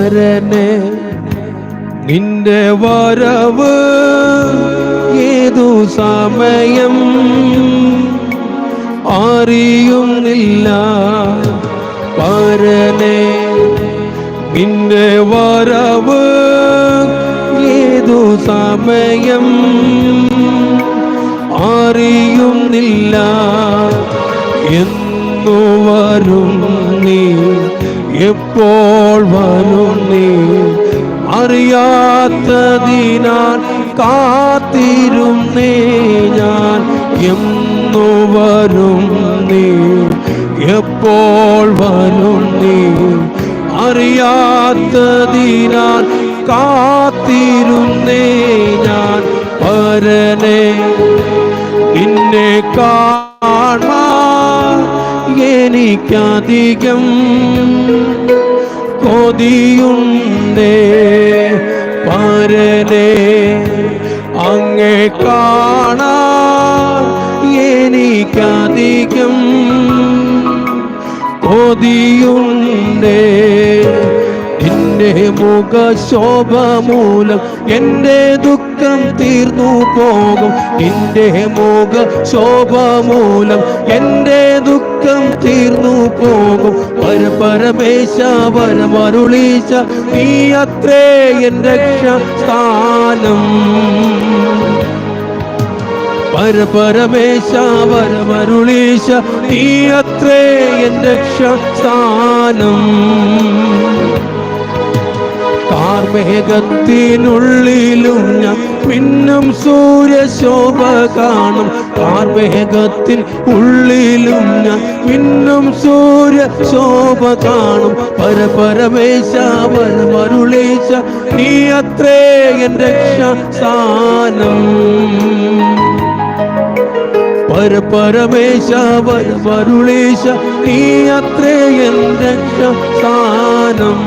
പരനെ നിന്റെ വരവ് ഏതു സമയം അറിയുന്നില്ല. പരനെ നിന്റെ വരവ് ഏതു സമയം അറിയുന്നില്ല. എന്നു വരും നീ എപ്പോൾ വരും നീ അറിയാത്തതിനാൽ കാത്തിരുന്നേ ഞാൻ. എന്നു വരും നീ എപ്പോൾ വരും നീ അറിയാത്തതിനാൽ കാത്തിരുന്നേ ഞാൻ. പരനെ നിന്നെ കാണാ എനിക്കധികം കൊതിയുണ്ടേ പരനെ അങ്ങേ കാണാൻ എനിക്കധികം കൊതിയുണ്ടേ നിന്റെ മുഖശോഭ മൂലം എന്റെ ദുഃഖം തീർന്നു പോകും. നിന്റെ മുഖശോഭ മൂലം എന്റെ ദുഃഖം തീർന്നു പോകും. പരപരമേശ പരമരുളീശ നീ അത്രേ എന്റെ രക്ഷസ്ഥാനം. പരപരമേശ പരമരുളീശ നീ അത്രേ എന്റെ രക്ഷസ്ഥാനം. കാർമേഘത്തിനുള്ളിലും ഞാൻ പിന്നും സൂര്യശോഭ കാണും. കാർമേഘത്തിൻ ഉള്ളിലും ഞാൻ പിന്നും സൂര്യശോഭ കാണും. പരപരമേശ പരമരുളേശ നീ അത്രേ എൻ രക്ഷ സ്ഥാനം പരപരമേശ പരമരുളേശ നീ അത്രേ എന്റെ രക്ഷസ്ഥാനം.